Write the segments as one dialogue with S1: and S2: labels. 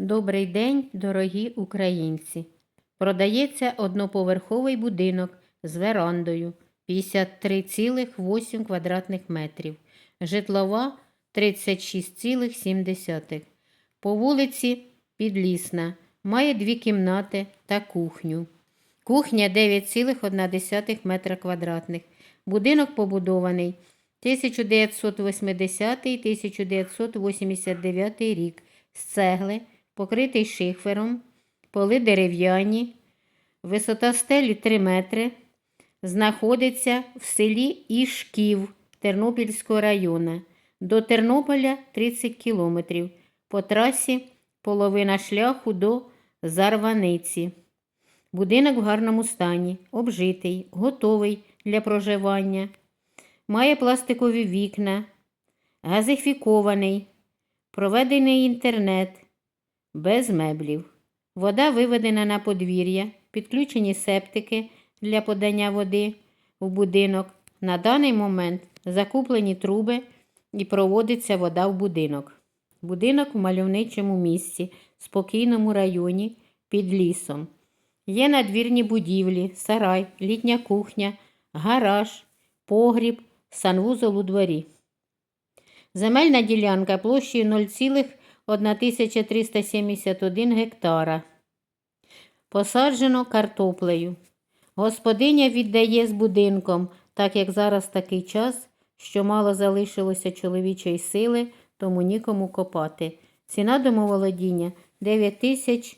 S1: Добрий день, дорогі українці! Продається одноповерховий будинок з верандою 53,8 квадратних метрів. Житлова 36,7. По вулиці Підлісна. Має дві кімнати та кухню. Кухня 9,1 метра квадратних. Будинок побудований 1980-1989 рік з цегли, покритий шифером, поли дерев'яні, висота стелі 3 метри, знаходиться в селі Ішків Тернопільського району. До Тернополя 30 кілометрів. По трасі половина шляху до Зарваниці. Будинок в гарному стані, обжитий, готовий для проживання. Має пластикові вікна, газифікований, проведений інтернет, без меблів. Вода виведена на подвір'я, підключені септики для подання води в будинок. На даний момент закуплені труби і проводиться вода в будинок. Будинок в мальовничому місці, спокійному районі, під лісом. Є надвірні будівлі, сарай, літня кухня, гараж, погріб, санвузол у дворі. Земельна ділянка площею 0,1371 гектара. Посаджено картоплею. Господиня віддає з будинком, так як зараз такий час, що мало залишилося чоловічої сили, тому нікому копати. Ціна домоволодіння 9 тисяч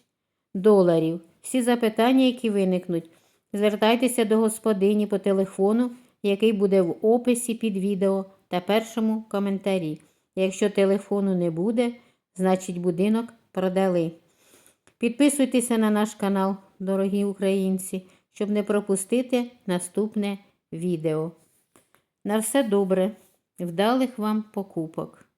S1: доларів. Всі запитання, які виникнуть, звертайтеся до господині по телефону, який буде в описі під відео та першому коментарі. Якщо телефону не буде, значить будинок продали. Підписуйтеся на наш канал, дорогі українці, щоб не пропустити наступне відео. На все добре, вдалих вам покупок!